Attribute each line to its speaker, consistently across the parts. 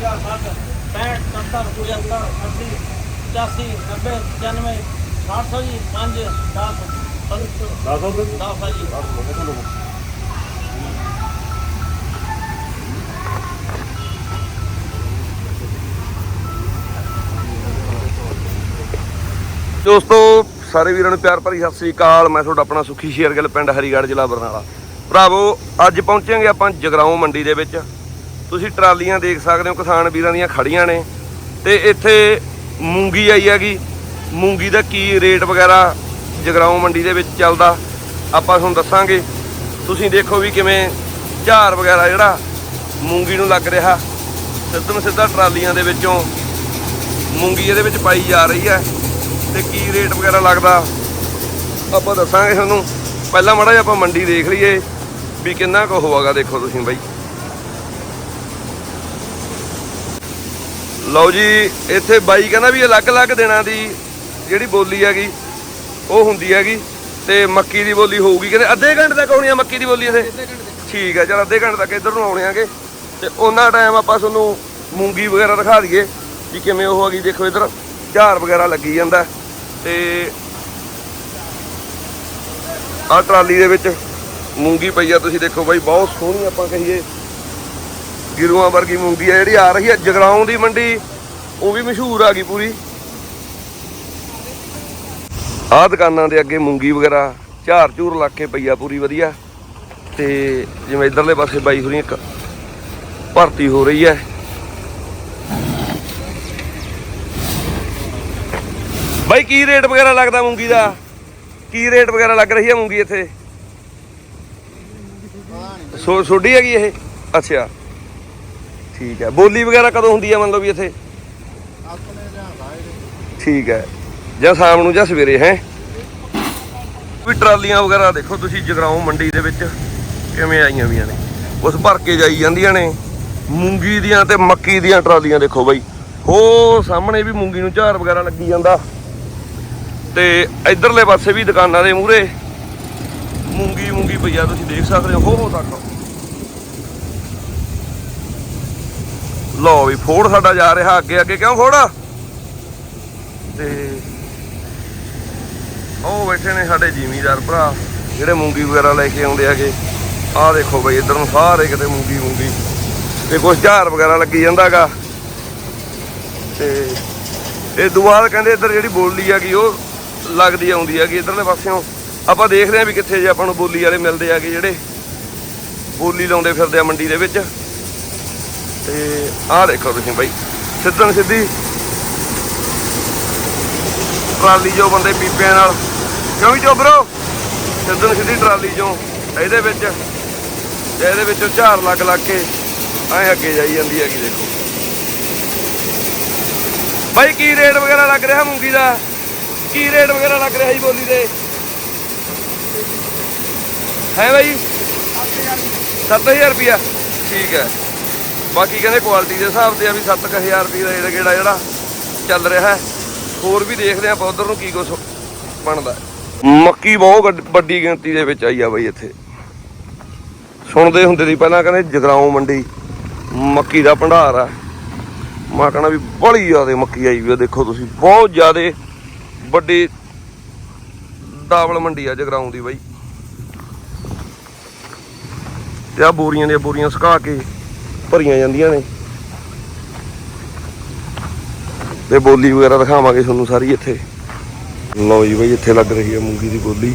Speaker 1: 60 65 70 80 85 90 95 60 ਜੀ 5 10
Speaker 2: ਦੱਸ ਦੋ
Speaker 1: 10 ਆ ਜੀ।
Speaker 3: ਦੋਸਤੋ, ਸਾਰੇ ਵੀਰਾਂ ਨੂੰ ਪਿਆਰ ਭਰੀ ਸਤਿ ਸ੍ਰੀ ਅਕਾਲ। ਮੈਂ ਤੁਹਾਡਾ ਆਪਣਾ ਸੁਖੀ ਸ਼ੇਰਗਿੱਲ, ਪਿੰਡ ਹਰੀਗੜ੍ਹ, ਜ਼ਿਲ੍ਹਾ ਬਰਨਾਲਾ। ਭਰਾਵੋ, ਅੱਜ ਪਹੁੰਚਾਂਗੇ ਆਪਾਂ ਜਗਰਾਉਂ ਮੰਡੀ ਦੇ ਵਿੱਚ। ਤੁਸੀਂ ਟਰਾਲੀਆਂ ਦੇਖ ਸਕਦੇ ਹੋ, ਕਿਸਾਨ ਵੀਰਾਂ ਦੀਆਂ ਖੜੀਆਂ ਨੇ। ਤੇ ਇੱਥੇ ਮੂੰਗੀ ਆਈ ਹੈਗੀ। ਮੂੰਗੀ ਦਾ ਕੀ ਰੇਟ ਵਗੈਰਾ ਜਗਰਾਉਂ ਮੰਡੀ ਦੇ ਵਿੱਚ ਚੱਲਦਾ, ਆਪਾਂ ਤੁਹਾਨੂੰ ਦੱਸਾਂਗੇ। ਤੁਸੀਂ ਦੇਖੋ ਵੀ ਕਿਵੇਂ ਝਾਰ ਵਗੈਰਾ ਜਿਹੜਾ ਮੂੰਗੀ ਨੂੰ ਲੱਗ ਰਿਹਾ। ਸਿੱਧਮ ਸਿੱਧਾ ਟਰਾਲੀਆਂ ਦੇ ਵਿੱਚੋਂ ਮੂੰਗੀ ਇਹਦੇ ਵਿੱਚ ਪਾਈ ਜਾ ਰਹੀ ਹੈ। ਤੇ ਕੀ ਰੇਟ ਵਗੈਰਾ ਲੱਗਦਾ, ਆਪਾਂ ਦੱਸਾਂਗੇ ਤੁਹਾਨੂੰ। ਪਹਿਲਾਂ ਮਾੜਾ ਜਿਹਾ ਆਪਾਂ ਮੰਡੀ ਦੇਖ ਲਈਏ, ਵੀ ਕਿੰਨਾ ਕੁ ਹੋਵਾਗਾ ਦੇਖੋ ਤੁਸੀਂ ਬਾਈ। ਲਓ ਜੀ ਇੱਥੇ ਬਾਈ ਕਹਿੰਦਾ ਵੀ ਅਲੱਗ-ਅਲੱਗ ਦਿਨਾਂ ਦੀ ਜਿਹੜੀ ਬੋਲੀ ਹੈਗੀ ਉਹ ਹੁੰਦੀ ਹੈਗੀ ਤੇ ਮੱਕੀ ਦੀ ਬੋਲੀ ਹੋਊਗੀ ਕਹਿੰਦੇ ਅੱਧੇ ਘੰਟੇ ਤੱਕ ਹੋਣੀ ਆ ਮੱਕੀ ਦੀ ਬੋਲੀ ਇੱਥੇ ਠੀਕ ਹੈ ਚਲ ਅੱਧੇ ਘੰਟੇ ਤੱਕ ਇੱਧਰ ਨੂੰ ਆਉਣੇ ਆਗੇ ਤੇ ਉਹਨਾਂ ਟਾਈਮ ਆਪਾਂ ਤੁਹਾਨੂੰ ਮੂੰਗੀ ਵਗੈਰਾ ਦਿਖਾ ਦਈਏ ਵੀ ਕਿਵੇਂ ਉਹ ਹੈਗੀ ਦੇਖੋ ਇੱਧਰ ਝਾਰ ਵਗੈਰਾ ਲੱਗੀ ਜਾਂਦਾ ਤੇ ਆਹ ਟਰਾਲੀ ਦੇ ਵਿੱਚ ਮੂੰਗੀ ਪਈ ਆ ਤੁਸੀਂ ਦੇਖੋ ਬਾਈ ਬਹੁਤ ਸੋਹਣੀ ਆਪਾਂ ਕਹੀਏ। ਗਿਰੂਆਂ ਵਰਗੀ ਮੂੰਗੀ ਆ ਜਿਹੜੀ ਆ ਰਹੀ ਹੈ ਜਗਰਾਉਂ ਦੀ ਮੰਡੀ। ਉਹ ਵੀ ਮਸ਼ਹੂਰ ਆ ਗਈ ਪੂਰੀ। ਆਹ ਦੁਕਾਨਾਂ ਦੇ ਅੱਗੇ ਮੂੰਗੀ ਵਗੈਰਾ ਝਾਰ ਝੂਰ ਲਾ ਕੇ ਪਈ ਆ ਪੂਰੀ ਵਧੀਆ। ਤੇ ਜਿਵੇਂ ਇਧਰਲੇ ਪਾਸੇ ਬਾਈ ਹੋਰੀ ਇੱਕ ਭਰਤੀ ਹੋ ਰਹੀ ਹੈ ਬਾਈ, ਕੀ ਰੇਟ ਵਗੈਰਾ ਲੱਗਦਾ ਮੂੰਗੀ ਦਾ? ਕੀ ਰੇਟ ਵਗੈਰਾ ਲੱਗ ਰਹੀ ਹੈ ਮੂੰਗੀ ਇੱਥੇ? ਸੋ ਹੈਗੀ ਇਹ? ਅੱਛਾ। ਠੀਕ ਹੈ। ਬੋਲੀ ਵਗੈਰਾ ਕਦੋਂ ਹੁੰਦੀ ਹੈ ਮੰਨ ਲਓ ਵੀ ਇੱਥੇ? ਠੀਕ ਹੈ। ਜਾਂ ਸ਼ਾਮ ਨੂੰ ਜਾਂ ਸਵੇਰੇ ਹੈ? ਵੀ ਟਰਾਲੀਆਂ ਵਗੈਰਾ ਦੇਖੋ ਤੁਸੀਂ ਜਗਰਾਉਂ ਮੰਡੀ ਦੇ ਵਿੱਚ ਕਿਵੇਂ ਆਈਆਂ ਵੀਆਂ ਨੇ। ਉਸ ਭਰ ਕੇ ਜਾਈ ਜਾਂਦੀਆਂ ਨੇ। ਮੂੰਗੀ ਦੀਆਂ ਤੇ ਮੱਕੀ ਦੀਆਂ ਟਰਾਲੀਆਂ ਦੇਖੋ ਬਾਈ। ਹੋ ਸਾਹਮਣੇ ਵੀ ਮੂੰਗੀ ਨੂੰ ਝਾਰ ਵਗੈਰਾ ਲੱਗੀ ਜਾਂਦਾ। ਤੇ ਇਧਰਲੇ ਪਾਸੇ ਵੀ ਦੁਕਾਨਾਂ ਦੇ ਮੂਹਰੇ। ਮੂੰਗੀ ਮੂੰਗੀ ਪਈਆ ਤੁਸੀਂ ਦੇਖ ਸਕਦੇ ਹੋ ਹੋ ਹੋ ਤੱਕ ਲਓ ਵੀ ਫੋੜ ਸਾਡਾ ਜਾ ਰਿਹਾ ਅੱਗੇ ਅੱਗੇ ਕਿਉਂ ਫੋੜ? ਤੇ ਉਹ ਬੈਠੇ ਨੇ ਸਾਡੇ ਜ਼ਿਮੀਦਾਰ ਭਰਾ, ਜਿਹੜੇ ਮੂੰਗੀ ਵਗੈਰਾ ਲੈ ਕੇ ਆਉਂਦੇ ਹੈਗੇ। ਆਹ ਦੇਖੋ ਬਈ, ਇਧਰ ਨੂੰ ਸਾਰੇ ਕਿਤੇ ਮੂੰਗੀ ਮੂੰਗੀ। ਤੇ ਕੁਛ ਝਾਰ ਵਗੈਰਾ ਲੱਗੀ ਜਾਂਦਾਗਾ। ਤੇ ਇਹ ਦੁਆਰ ਕਹਿੰਦੇ ਇੱਧਰ ਜਿਹੜੀ ਬੋਲੀ ਹੈਗੀ, ਉਹ ਲੱਗਦੀ ਆਉਂਦੀ ਹੈਗੀ ਇਧਰਲੇ ਪਾਸਿਓਂ। ਆਪਾਂ ਦੇਖਦੇ ਹਾਂ ਵੀ ਕਿੱਥੇ ਜੇ ਆਪਾਂ ਨੂੰ ਬੋਲੀ ਵਾਲੇ ਮਿਲਦੇ ਹੈਗੇ ਜਿਹੜੇ। ਬੋਲੀ ਲਾਉਂਦੇ ਫਿਰਦੇ ਆ ਮੰਡੀ ਦੇ ਵਿੱਚ। ਤੇ ਆਹ ਦੇਖੋ ਤੁਸੀਂ ਬਾਈ, ਸਿੱਧਣ ਸਿੱਧੀ। ਟਰਾਲੀ ਜੋ ਬੰਦੇ ਪੀਪਿਆਂ ਨਾਲ। ਕਿਉਂ ਵੀ ਚੋਬਰੋ? ਸਿੱਧਣ ਸਿੱਧੀ ਟਰਾਲੀ ਚੋਂ। ਇਹਦੇ ਵਿੱਚ, ਇਹਦੇ ਵਿੱਚੋਂ ਝਾਰ ਲੱਗ ਲੱਗ ਕੇ ਐ ਅੱਗੇ ਜਾਈ ਜਾਂਦੀ ਹੈਗੀ, ਦੇਖੋ। ਬਾਈ, ਕੀ ਰੇਟ ਵਗੈਰਾ ਲੱਗ ਰਿਹਾ ਮੂੰਗੀ ਦਾ? ਕੀ ਰੇਟ ਵਗੈਰਾ ਲੱਗ ਰਿਹਾ ਜੀ ਬੋਲੀ ਦੇ? ਹੈ ਬਾਈ? 7000 ਰੁਪਿਆ ਠੀਕ ਹੈ। ਬਾਕੀ ਕਹਿੰਦੇ ਕੁਆਲਿਟੀ ਦੇ ਹਿਸਾਬ ਤੇ ਆ ਵੀ 7000 ਰੁਪਏ ਦਾ ਜਿਹੜਾ ਕਿਹੜਾ ਜਿਹੜਾ ਚੱਲ ਰਿਹਾ ਹੋਰ ਵੀ ਦੇਖਦੇ ਆਪਾਂ ਉਧਰ ਨੂੰ ਕੀ ਕੁਛ ਬਣਦਾ ਮੱਕੀ ਬਹੁਤ ਵੱਡੀ ਗਿਣਤੀ ਦੇ ਵਿੱਚ ਆਈ ਆ ਬਾਈ ਇੱਥੇ। ਸੁਣਦੇ ਹੁੰਦੇ ਸੀ ਪਹਿਲਾਂ ਕਹਿੰਦੇ ਜਗਰਾਉਂ ਮੰਡੀ, ਮੱਕੀ ਦਾ ਭੰਡਾਰ ਆ। ਮੈਂ ਕਹਣਾ ਵੀ ਬੜੀ ਜ਼ਿਆਦੇ ਮੱਕੀ ਆਈ ਵੀ ਆ, ਦੇਖੋ ਤੁਸੀਂ, ਬਹੁਤ ਜ਼ਿਆਦੇ ਵੱਡੀ ਦਾਵਲ ਮੰਡੀ ਆ ਜਗਰਾਉਂ ਦੀ ਬਾਈ। ਤੇ ਆ ਬੋਰੀਆਂ ਦੀਆਂ ਬੋਰੀਆਂ ਸੁਕਾ ਕੇ ਭਰੀਆਂ ਜਾਂਦੀਆਂ ਨੇ। ਤੇ ਬੋਲੀ ਵਗੈਰਾ ਦਿਖਾਵਾਂਗੇ ਤੁਹਾਨੂੰ ਸਾਰੀ ਇੱਥੇ। ਲਓ ਜੀ ਬਾਈ, ਇੱਥੇ ਲੱਗ ਰਹੀ ਹੈ ਮੂੰਗੀ ਦੀ ਬੋਲੀ।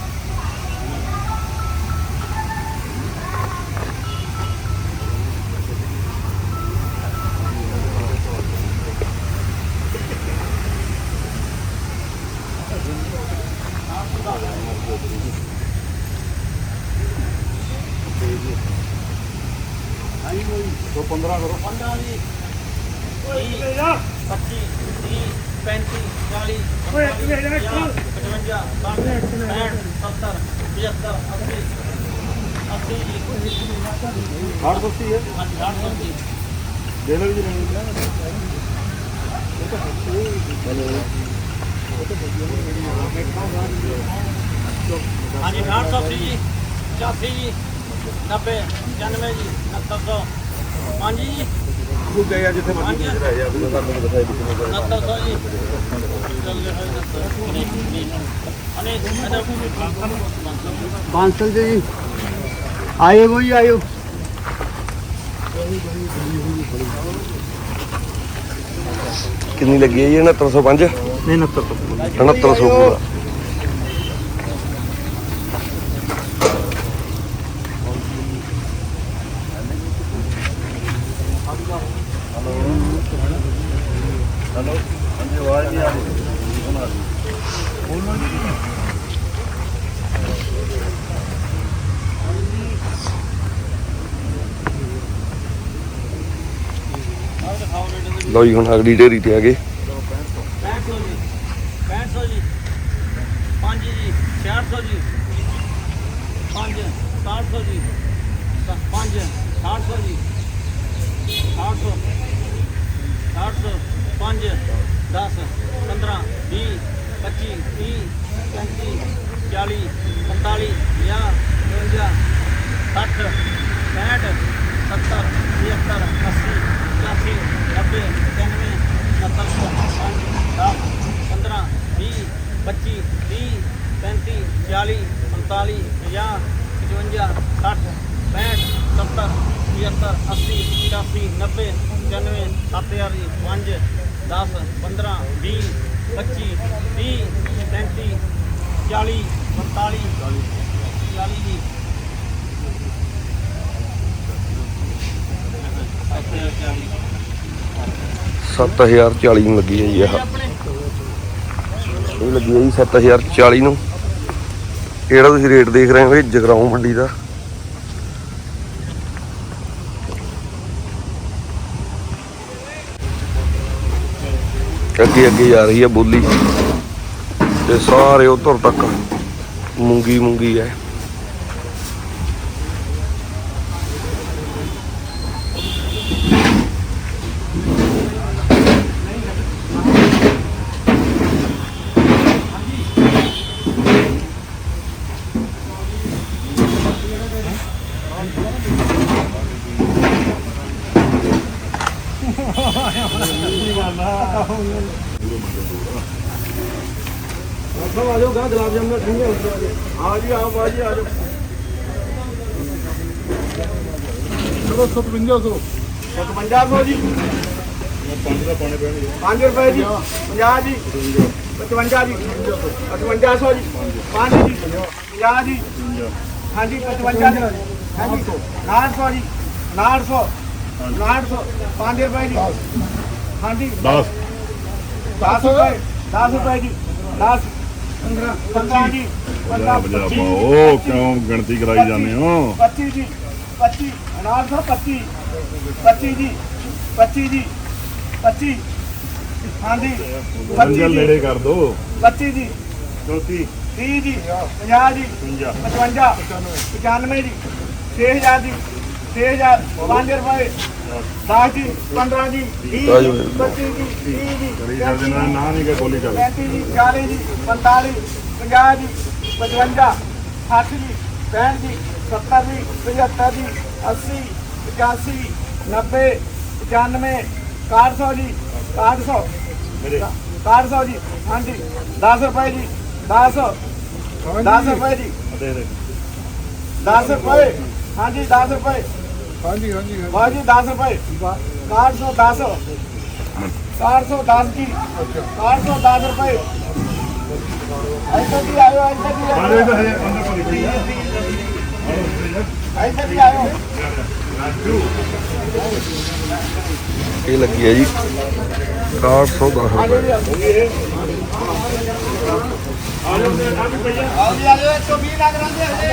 Speaker 1: 80 ਜੀ
Speaker 2: ਆਏ ਹੋ
Speaker 1: ਜੀ।
Speaker 4: ਆਇਓ
Speaker 3: ਕਿੰਨੀ ਲੱਗੀ ਹੈ ਜੀ 6905
Speaker 4: ਨਹੀਂ
Speaker 2: 6905 6905
Speaker 3: ਲਓ ਜੀ, ਹੁਣ ਅਗਲੀ ਢੇਰੀ ਤੇ ਆ ਗਏ।
Speaker 1: 65 ਜੀ 65 ਜੀ 5 ਜੀ 66 ਜੀ 5 700 ਜੀ 5 800 ਜੀ 800 800 5 10 15 20 25 30 35 40 45 50 52 60 65 70 75 80 85 90 95 70 10 15 20 25 30 35 40 45 50 55 60 65 70 75 80 85 90 95 7000 ਜੀ 5 10 15 20 25 30 35 40 45 40 ਜੀ
Speaker 3: ਸੱਤ ਹਜ਼ਾਰ 40 ਨੂੰ ਲੱਗੀ ਹੈ ਜੀ ਇਹ
Speaker 1: ਆਪਣੇ
Speaker 3: ਇਹ ਲੱਗੀ ਹੈ ਜੀ 7040 ਨੂੰ। ਕਿਹੜਾ ਤੁਸੀਂ ਰੇਟ ਦੇਖ ਰਹੇ ਹੋ ਇਹ ਜਗਰਾਉਂ ਮੰਡੀ ਦਾ? ਅੱਗੇ ਅੱਗੇ ਜਾ ਰਹੀ ਹੈ ਬੋਲੀ। ਤੇ ਸਾਰੇ ਉਧਰ ਤੱਕ ਮੂੰਗੀ ਮੂੰਗੀ ਹੈ।
Speaker 2: ਸਭ ਆ ਜਾਓ ਗਾ ਗੁਲਾਬ ਜਾਮੁਨ ਠੰਡੇ ਹੋ ਜਾਓ ਆ ਜੀ ਆਓ ਬਾਜੀ ਆ ਜਾਓ। ਚਲੋ 5700
Speaker 4: 5500 ਜੀ।
Speaker 2: ਪੰਜ ਦਾ ਪਾਣੇ ਪੈਣਗੇ
Speaker 4: 5 ਰੁਪਏ ਜੀ। 50 ਜੀ। 55 ਜੀ। 5500 ਜੀ। 5 ਜੀ। 50 ਜੀ। ਹਾਂਜੀ 55 ਜੀ। ਹਾਂਜੀ 900 ਜੀ। 900 900 5 ਰੁਪਏ ਜੀ। ਹਾਂਜੀ।
Speaker 2: 10
Speaker 4: 10 ਰੁਪਏ। 10 ਰੁਪਏ ਜੀ। 10 15 15 ਜੀ 15
Speaker 2: ਬਜਾ ਪਾਓ ਕਿਉਂ ਗਿਣਤੀ ਕਰਾਈ ਜਾਂਦੇ ਹੋ?
Speaker 4: 25 ਜੀ 25 925 25 ਜੀ 25 ਜੀ 25 ਹਾਂਜੀ 25
Speaker 2: ਰੰਜਲ
Speaker 4: ਜੀ
Speaker 2: ਨੇੜੇ ਕਰ ਦੋ।
Speaker 4: 25 ਜੀ
Speaker 2: 34
Speaker 4: 30 ਜੀ 50 ਜੀ
Speaker 2: 55
Speaker 4: 55 95 ਜੀ 6000 ਜੀ 6000 5 ਰੁਪਏ। 10 ਜੀ 15 ਜੀ 20
Speaker 3: ਆਜੋ।
Speaker 4: ਜੀ 25 ਜੀ 30 ਜੀ
Speaker 2: ਕਰੀ ਜਾਂਦੇ ਨਾ ਨਾ ਨਹੀਂ ਕਿ ਬੋਲੀ ਚੱਲ।
Speaker 4: 35 ਜੀ 40 ਜੀ 45 50 ਜੀ 55 60 ਜੀ 65 ਜੀ 70 ਜੀ 75 ਜੀ 80 85 90 95 400 ਜੀ 400
Speaker 2: ਮੇਰੇ।
Speaker 4: 400 ਜੀ ਹਾਂਜੀ 10 ਰੁਪਏ ਜੀ 10 10 ਰੁਪਏ ਜੀ।
Speaker 2: ਦੇ ਦੇ।
Speaker 4: 10 ਰੁਪਏ। ਹਾਂਜੀ 10 ਰੁਪਏ।
Speaker 2: ਹਾਂਜੀ ਹਾਂਜੀ
Speaker 4: ਵਾਹ ਜੀ 10 ਰੁਪਏ 410 चार सौ दस की चार सौ दस रुपए ऐसे भी आयो ऐसे भी
Speaker 2: ਬਾਰੇ
Speaker 4: आयो
Speaker 2: ਤਾਂ ਹਜੇ ਅੰਦਰ ਪੜੀ ਪਈ ਆ
Speaker 4: ऐसे भी आयो
Speaker 3: ਇਹ ਲੱਗੀ ਹੈ ਜੀ 410 ਰੁਪਏ
Speaker 4: अभी आयो एक सौ बीस लाख रंगे हजे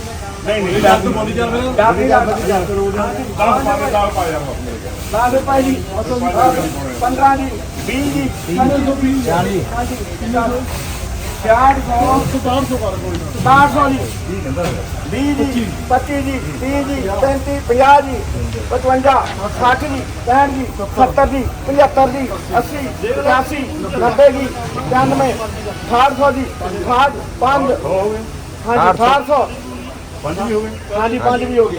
Speaker 2: ਨਹੀਂ ਨਹੀਂ ਦੱਸ ਬੋਲੀ ਚੱਲ ਰਿਹਾ
Speaker 4: ਚਾਰ ਦੀ ਲੱਗ ਜੀ
Speaker 2: 10 ਪਾਣੇ ਦਾਲ ਪਾ ਯਾਰ ਆਪਣੇ
Speaker 4: ਰੁਪਏ ਜੀ। ਪੰਦਰਾਂ ਜੀ ਵੀਹ ਜੀ। ਚਾਲੀ। ਹਾਂਜੀ ਚਾਰ ਸੌ। ਸਤਾਰ ਸੌ ਕਰ ਕੋਈ ਸਤਾਰ ਸੌ ਜੀ। ਵੀਹ ਜੀ ਪੱਚੀ ਜੀ। ਤੀਹ ਜੀ ਪੈਂਤੀ ਪੰਜਾਹ ਜੀ ਪਚਵੰਜਾ ਸੱਠ ਜੀ ਪੈਂਹਠ ਜੀ ਸੱਤਰ। ਜੀ ਪਝੱਤਰ ਜੀ ਅੱਸੀ ਪਚਾਸੀ ਨੱਬੇ ਜੀ ਪਚਾਨਵੇਂ ਅਠਾਹਠ ਸੌ ਜੀ ਅਠਾਹਠ ਪੰਜ। ਹਾਂਜੀ ਅਠਾਹਠ ਸੌ।
Speaker 2: ਪੰਜ ਵੀ ਹੋ ਗਏ।
Speaker 4: ਹਾਂਜੀ ਪੰਜ ਵੀ ਹੋ ਗਈ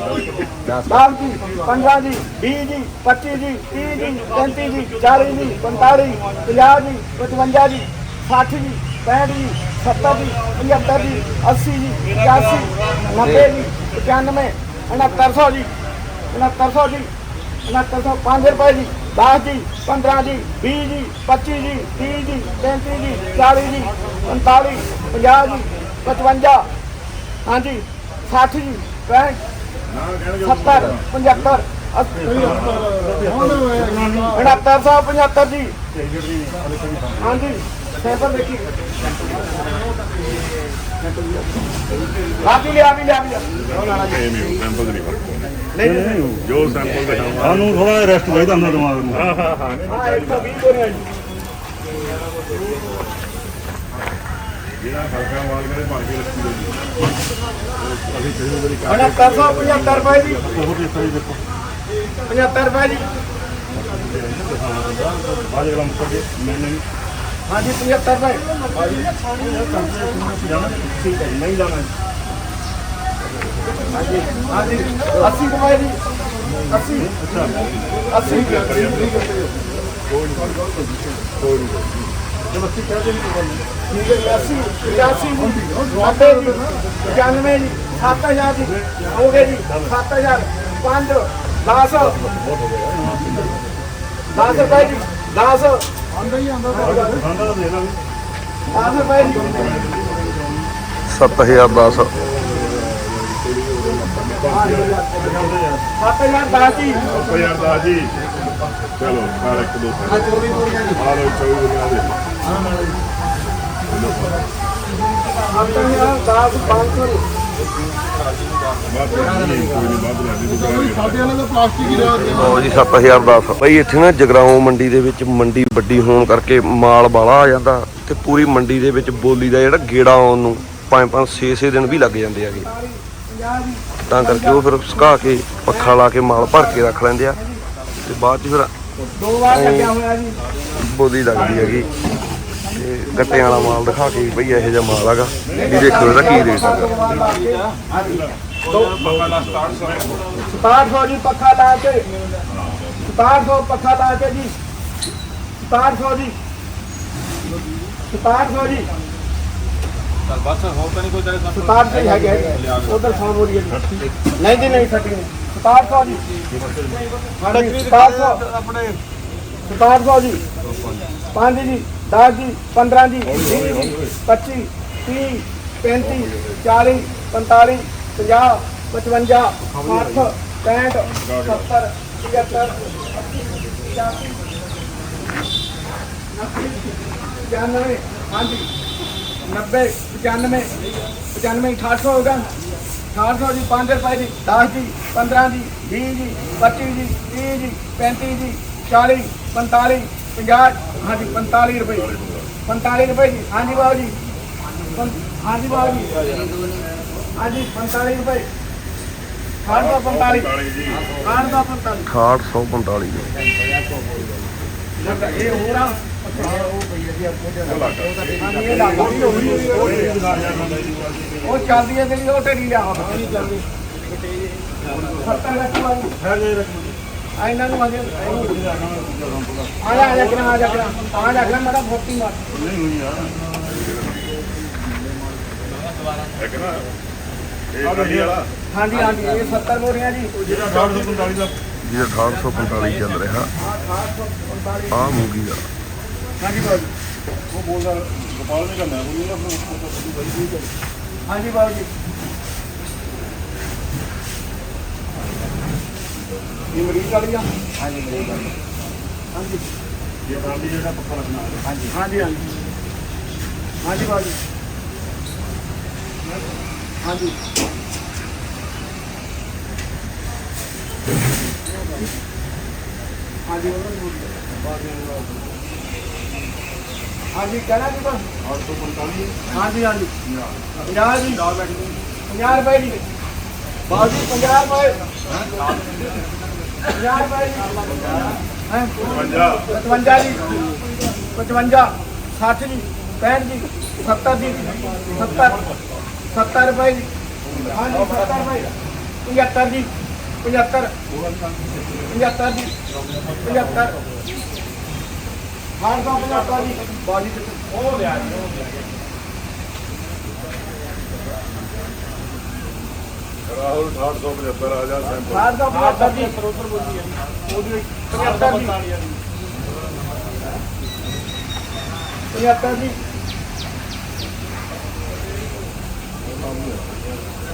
Speaker 4: 10 ਜੀ 15 ਜੀ 20 ਜੀ 25 ਜੀ 30 ਜੀ 35 ਜੀ 40 ਜੀ 45 50 ਜੀ 55 ਜੀ 60 ਜੀ 65 ਜੀ 70 ਜੀ 75 ਜੀ 80 ਜੀ 85 90 ਜੀ 95 6900 ਜੀ 6900 ਜੀ 6900 5 ਰੁਪਏ ਜੀ 10 ਜੀ 15 ਜੀ 20 ਜੀ 25 ਜੀ 30 ਜੀ 35 ਜੀ 40 ਜੀ 45 50 ਜੀ 55 ਹਾਂਜੀ 60 ਜੀ 65
Speaker 2: ਨਾ ਕਹਿਣਗੇ
Speaker 4: 70 75 7975 ਜੀ। ਹਾਂਜੀ ਸੈਂਪਲ ਦੇਖੀ। ਆ ਵੀ ਲਿਆ ਵੀ ਲਿਆ ਵੀ
Speaker 2: ਸੈਂਪਲ ਨਹੀਂ ਫ਼ਰਕ
Speaker 4: ਨਹੀਂ ਨਹੀਂ।
Speaker 2: ਜੋ ਸੈਂਪਲ ਦਿਖਾਉਂਦਾ
Speaker 5: ਸਾਨੂੰ ਥੋੜਾ ਜਿਹਾ ਰੈਸਟ ਚਾਹੀਦਾ ਹੁੰਦਾ ਦਿਮਾਗ ਨੂੰ।
Speaker 2: ਹਾਂ ਹਾਂ ਹਾਂ।
Speaker 4: ਹਾਂ 120 ਕੋਲ
Speaker 2: ਜਿਹੜਾ ਖੜਕਾ ਮਾਲ ਕਰੇ ਭਰ ਕੇ ਰੱਖੀ ਦੇ ਅਸੀਂ ਕਿਸੇ ਵਾਰੀ
Speaker 4: ਕਰ 75 ਰੁਪਏ ਜੀ
Speaker 5: ਹੋਰ ਇਸ ਤਰ੍ਹਾਂ ਹੀ ਦੇਖੋ
Speaker 4: 75 ਰੁਪਏ ਜੀ ਬਾਜ
Speaker 5: ਗਲਮ ਕਰ ਦੇ ਮੈਨੇ हाँ जी
Speaker 4: पचहत्तर रुपये ठीक है नहीं लाना हाँ
Speaker 5: जी हाँ जी अस्सी रुपये जी अस्सी
Speaker 4: अस्सी चलो अस्सी क्या 81 81 90 ਜੀ 91 ਜੀ 7000 ਜੀ ਹੋ ਗਏ ਜੀ 7000 5 10 10 ਰੁਪਏ ਜੀ 10 ਆਂਦਾ ਹੀ ਆਂਦਾ
Speaker 5: ਆਂਦਾ ਦੇ ਲਾ
Speaker 4: 10 ਰੁਪਏ ਜੀ
Speaker 3: 7010
Speaker 4: 7010 ਜੀ
Speaker 2: 7010 ਜੀ ਚਲੋ ਸਾਰੇ ਇੱਕ ਦੋ ਆ 24 ਪੂਰੀਆਂ ਜੀ ਆ ਲੋ 24 ਪੂਰੀਆਂ ਦੇ
Speaker 4: ਆ ਨਾਲ 500
Speaker 5: ਰਿਹਾ
Speaker 3: ਲਓ ਜੀ 7010 ਬਈ ਇੱਥੇ ਨਾ ਜਗਰਾਉਂ ਮੰਡੀ ਦੇ ਵਿੱਚ ਮੰਡੀ ਵੱਡੀ ਹੋਣ ਕਰਕੇ ਮਾਲ ਬਾਲਾ ਆ ਜਾਂਦਾ ਤੇ ਪੂਰੀ ਮੰਡੀ ਦੇ ਵਿੱਚ ਬੋਲੀ ਦਾ ਜਿਹੜਾ ਗੇੜਾ ਆਉਣ ਨੂੰ 5-5 6-6 ਦਿਨ ਵੀ ਲੱਗ ਜਾਂਦੇ ਆਗੇ
Speaker 4: 50 ਜੀ
Speaker 3: ਤਾਂ ਕਰਕੇ ਉਹ ਫਿਰ ਸੁਕਾ ਕੇ ਪੱਖਾ ਲਾ ਕੇ ਮਾਲ ਭਰ ਕੇ ਰੱਖ ਲੈਂਦੇ ਆ। ਤੇ ਬਾਅਦ ਚ ਫਿਰ
Speaker 4: ਦੋ ਵਾਰ ਲੱਗਿਆ ਹੋਇਆ ਜੀ।
Speaker 3: ਬੋਲੀ ਲੱਗਦੀ ਹੈਗੀ। ਤੇ ਗੱਟਿਆਂ ਵਾਲਾ ਮਾਲ ਦਿਖਾ ਕੇ ਬਈ ਇਹੋ ਜਿਹਾ ਮਾਲ ਹੈਗਾ। ਵੀ ਦੇਖੋ ਇਹਦਾ ਕੀ ਰੇਟ ਹੈਗਾ।
Speaker 4: ਸਤਾਹਠ ਸੌ ਜੀ ਪੱਖਾ ਲਾ ਕੇ। ਸਤਾਹਠ ਸੌ ਪੱਖਾ ਲਾ ਕੇ ਜੀ। ਸਤਾਹਠ ਸੌ ਜੀ। ਸਤਾਹਠ ਸੌ ਜੀ।
Speaker 1: ਬਸ ਹੋਰ ਤਾਂ ਨਹੀਂ ਕੋਈ ਤੇਰੇ ਸਾਥ
Speaker 4: ਸਤਾਹਠ ਸੌ ਹੈਗੇ ਉਧਰ ਸੌ ਬੋਰੀ ਹੈ ਜੀ। ਨਹੀਂ ਜੀ ਨਹੀਂ ਸੱਟੀ ਸਤਾਹਠ ਸੌ ਜੀ ਸਤਾਹਠ ਸੌ
Speaker 1: ਆਪਣੇ।
Speaker 4: ਸਤਾਹਠ ਸੌ ਜੀ। ਪੰਜ ਜੀ 10 ਜੀ 15 ਜੀ 20 ਜੀ 25 30 35 40 45 50 55 60 65 70 75 95 ਹਾਂਜੀ 90 95 95 800 ਹੋਗਾ 800 ਜੀ 5 ਰੁਪਏ ਜੀ 10 ਜੀ 15 ਜੀ 20 ਜੀ 25 ਜੀ 30 ਜੀ 35 ਜੀ 40 45 50 ਹਾਂਜੀ 45 ਰੁਪਏ 45 ਰੁਪਏ ਜੀ। ਹਾਂਜੀ ਬਾਬੂ ਜੀ। ਪੰ- ਹਾਂਜੀ ਬਾਬੂ ਜੀ। ਹਾਂਜੀ 45 ਰੁਪਏ। ਖਾਣ ਦਾ 45 ਖਾਣ ਦਾ 45
Speaker 3: 6845
Speaker 4: ਇਹ ਹੋ ਰਹਾ ਇਹ ਲੱਗ ਗਈ ਉਹ ਵੀ ਉਹ ਚੱਲਦੀ ਹੈ ਜਿਹੜੀ ਉਹ ਢੇਰੀ ਲਿਆ। ਚੱਲਦੀ ਸੱਤਾਂ ਲੱਖ ਵਾਲੀ ਆ ਇਹਨਾਂ ਨੂੰ ਆਜੇ ਆ ਜਾ ਆ ਜਾ ਕਿਨਾ ਆ ਜਾ ਕਿਨਾ। ਆ ਜਾ ਕਿਨਾ ਮੇਰਾ ਫੋਟੀ ਮਾਰ।
Speaker 2: ਇੱਕ ਨਾ ਇਹ ਗੱਡੀ ਵਾਲਾ।
Speaker 4: ਹਾਂਜੀ ਹਾਂਜੀ ਇਹ 70 ਬੋਰੀਆਂ ਜੀ।
Speaker 2: ਜਿਹੜਾ 845 ਦਾ।
Speaker 3: ਜਿਹਦਾ 1845 ਚੱਲ ਰਿਹਾ। ਆ ਮੂੰਗੀ ਦਾ
Speaker 4: ਹਾਂਜੀ ਬਾਬੂ
Speaker 2: ਉਹ ਬੋਲਦਾ ਗੋਪਾਲ ਨੇ ਕਰਨਾ ਬੋਲੂਗਾ ਫਿਰ
Speaker 4: ਹਾਂਜੀ ਬਾਬੂ ਜੀ। ਇਹ ਮਰੀਜ਼ ਵਾਲੀ ਆ? ਹਾਂਜੀ ਮਰੀਜ਼ ਵਾਲੀ। ਹਾਂਜੀ।
Speaker 2: ਇਹ ਫਾਂਡੀ ਜਿਹੜਾ ਪੱਕਾ ਰੱਖਣਾ। ਹੈ
Speaker 4: ਹਾਂਜੀ। ਹਾਂਜੀ ਹਾਂਜੀ। ਹਾਂਜੀ ਬਾਬੂ ਜੀ ਹਾਂਜੀ ਹਾਂਜੀ ਉਹਨਾਂ ਨੂੰ ਹਾਂਜੀ ਕਹਿਣਾ ਜੀ ਬਸ
Speaker 2: 845
Speaker 4: ਹਾਂਜੀ ਹਾਂਜੀ। 50 ਜੀ 50 ਰੁਪਏ ਜੀ ਬਾਜੀ 50 ਰੁਪਏ। 50 ਰੁਪਏ ਜੀ ਹੈ
Speaker 2: 50
Speaker 4: 55 ਜੀ 55 60 ਜੀ 65 ਜੀ 70 ਜੀ 70 70 ਰੁਪਏ ਜੀ। ਹਾਂਜੀ 70 ਰੁਪਏ 75 ਜੀ 75 75 ਜੀ 75 ਹਾਰ ਦਾ 75 ਜੀ। ਬਾਜੀ ਉਹ ਲਿਆ ਜੀ। ਉਹ ਲਿਆ
Speaker 2: 875 ਆ ਜਾ ਸੈਂਪਲ।
Speaker 4: ਹਾਰ ਦਾ। 75 ਜੀ ਸਰੋਤਰ ਬੋਲੀ ਹੈ ਉਹਦੀ 75 ਜੀ 75 ਜੀ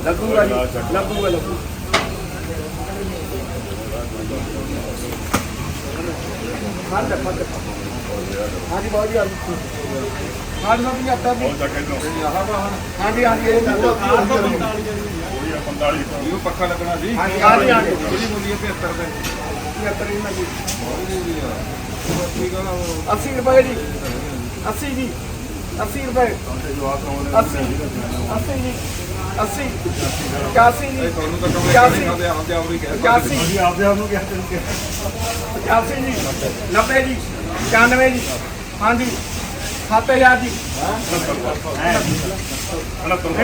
Speaker 4: ਲੱਗੂਗਾ ਜੀ ਲੱਗੂਗਾ ਲੱਗੂ। ਹਾਂ ਦੇ ਹਾਂ ਦੇ ਹਾਂਜੀ ਬਾਜੀ ਆ ਹਾਂ ਵੀ ਆਤਾ ਵੀ
Speaker 2: ਉਹ ਜਾ
Speaker 4: ਹਾਂਜੀ ਹਾਂਜੀ ਇਹ ਲੱਗੂ
Speaker 2: ਉਹਦੀ ਆ 45
Speaker 5: ਇਹਨੂੰ ਪੱਖਾ ਲੱਗਣਾ ਸੀ?
Speaker 4: ਹਾਂਜੀ ਹਾਂਜੀ ਹਾਂਜੀ।
Speaker 5: ਉਹਦੀ ਮੁੱਲੀ 75 ਰੁਪਏ
Speaker 4: 75 ਇਹਨਾਂ ਦੀ
Speaker 5: ਠੀਕ ਆ ਨਾ ਉਹ?
Speaker 4: 80 ਰੁਪਏ ਜੀ। 80 ਜੀ। 80 ਰੁਪਏ।
Speaker 2: ਜਵਾਬ ਆਉਂਦੇ
Speaker 4: 80 80 ਜੀ। 80 85 ਜੀ।
Speaker 5: ਤੁਹਾਨੂੰ ਤਾਂ ਕਮਰੇ
Speaker 4: 85
Speaker 5: ਕਰਦੇ ਆਪਦੇ ਆਪ ਹੀ ਕਹਿ
Speaker 4: 85
Speaker 2: ਅਸੀਂ ਆਪਦੇ ਆਪ ਨੂੰ ਕਿਹਾ ਤੈਨੂੰ ਕਿਹਾ
Speaker 4: 85 ਜੀ। 90 ਜੀ। 91 ਜੀ। ਹਾਂਜੀ। 7000 ਜੀ।
Speaker 2: ਹਣਾ ਤੁਮ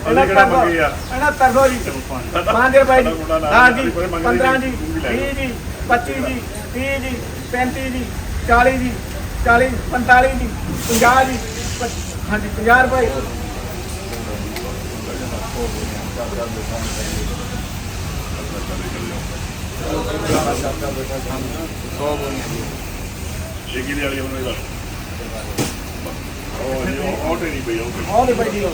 Speaker 4: ਇਹਨਾਂ
Speaker 2: ਕਿਹੜਾ ਮੰਗੀ ਆ
Speaker 4: ਇਹਨਾਂ ਤੱਕ ਹੋ ਜੀ? 5 ਰੁਪਏ ਜੀ 10 ਜੀ 15 ਜੀ 20 ਜੀ 25 ਜੀ 30 ਜੀ 35 ਜੀ 40 ਜੀ 40 45 ਜੀ 50 ਜੀ ਹਾਂਜੀ 50 ਰੁਪਏ।
Speaker 2: ਇਹ ਕਿਹਦੇ ਵਾਲੀ ਹੁਣ ਇਹਦਾ ਉਹ ਜੀ ਉਹ ਆਟੇ ਨਹੀਂ ਪਈ ਉਹ
Speaker 4: ਆਹ ਦੇ ਭਾਈ ਜੀ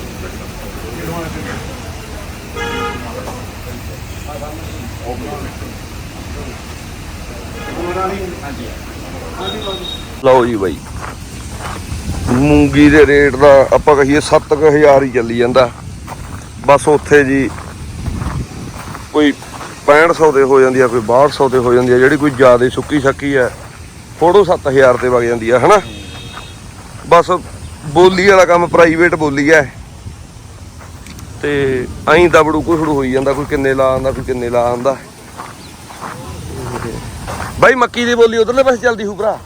Speaker 3: ਲਓ ਜੀ ਬਾਈ। ਮੂੰਗੀ ਦੇ ਰੇਟ ਦਾ ਆਪਾਂ ਕਹੀਏ 7000 ਹੀ ਚੱਲੀ ਜਾਂਦਾ। ਬਸ ਉੱਥੇ ਜੀ ਕੋਈ 6500 ਦੇ ਹੋ ਜਾਂਦੀ ਆ, ਕੋਈ 6200 ਦੇ ਹੋ ਜਾਂਦੀ ਆ, ਜਿਹੜੀ ਕੋਈ ਜ਼ਿਆਦਾ ਸੁੱਕੀ ਸੱਕੀ ਹੈ ਫੋਟੋ 7000 ਤੇ ਵਗ ਜਾਂਦੀ ਆ, ਹਨਾ? ਬਸ ਬੋਲੀ ਵਾਲਾ ਕੰਮ ਪ੍ਰਾਈਵੇਟ ਬੋਲੀ ਹੈ ਤੇ ਐਂ ਦਬੜੂ ਕੁਛੜੂ ਹੋਈ ਜਾਂਦਾ, ਕੋਈ ਕਿੰਨੇ ਲਾ ਆਂਦਾ, ਕੋਈ ਕਿੰਨੇ ਲਾ ਆਂਦਾ। ਬਾਈ ਮੱਕੀ ਦੀ ਬੋਲੀ ਉਧਰਲੇ ਪਾਸੇ ਚੱਲਦੀ ਹੂ ਭਰਾ।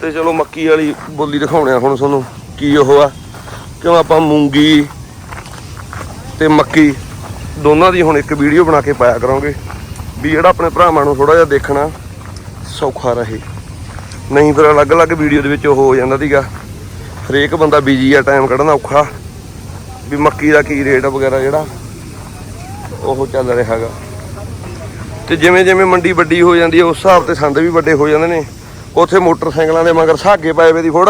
Speaker 3: ਤੇ ਚਲੋ ਮੱਕੀ ਵਾਲੀ ਬੋਲੀ ਦਿਖਾਉਣੇ ਆ ਹੁਣ ਤੁਹਾਨੂੰ ਕੀ ਉਹ ਆ। ਕਿਉਂ ਆਪਾਂ ਮੂੰਗੀ ਤੇ ਮੱਕੀ ਦੋਨਾਂ ਦੀ ਹੁਣ ਇੱਕ ਵੀਡੀਓ ਬਣਾ ਕੇ ਪਾਇਆ ਕਰਾਂਗੇ, ਵੀ ਜਿਹੜਾ ਆਪਣੇ ਭਰਾਵਾਂ ਨੂੰ ਥੋੜਾ ਜਿਹਾ ਦੇਖਣਾ ਸੌਖਾ ਰਹੇ। ਨਹੀਂ ਫਿਰ ਅਲੱਗ-ਅਲੱਗ ਵੀਡੀਓ ਦੇ ਵਿੱਚ ਉਹ ਹੋ ਜਾਂਦਾ ਸੀਗਾ। ਹਰੇਕ ਬੰਦਾ ਬਿਜ਼ੀ ਆ ਟਾਈਮ ਕੱਢਣਾ ਔਖਾ। ਵੀ ਮੱਕੀ ਦਾ ਕੀ ਰੇਟ ਵਗੈਰਾ ਜਿਹੜਾ, ਉਹ ਚੱਲ ਰਿਹਾ ਹੈਗਾ। ਤੇ ਜਿਵੇਂ ਜਿਵੇਂ ਮੰਡੀ ਵੱਡੀ ਹੋ ਜਾਂਦੀ ਹੈ ਉਸ ਹਿਸਾਬ ਤੇ ਸੰਦ ਵੀ ਵੱਡੇ ਹੋ ਜਾਂਦੇ ਨੇ। ਉੱਥੇ ਮੋਟਰਸਾਈਕਲਾਂ ਦੇ ਮਗਰ ਸਾਗੇ ਪਾਏ ਵੇ ਦੀ ਫੋੜ,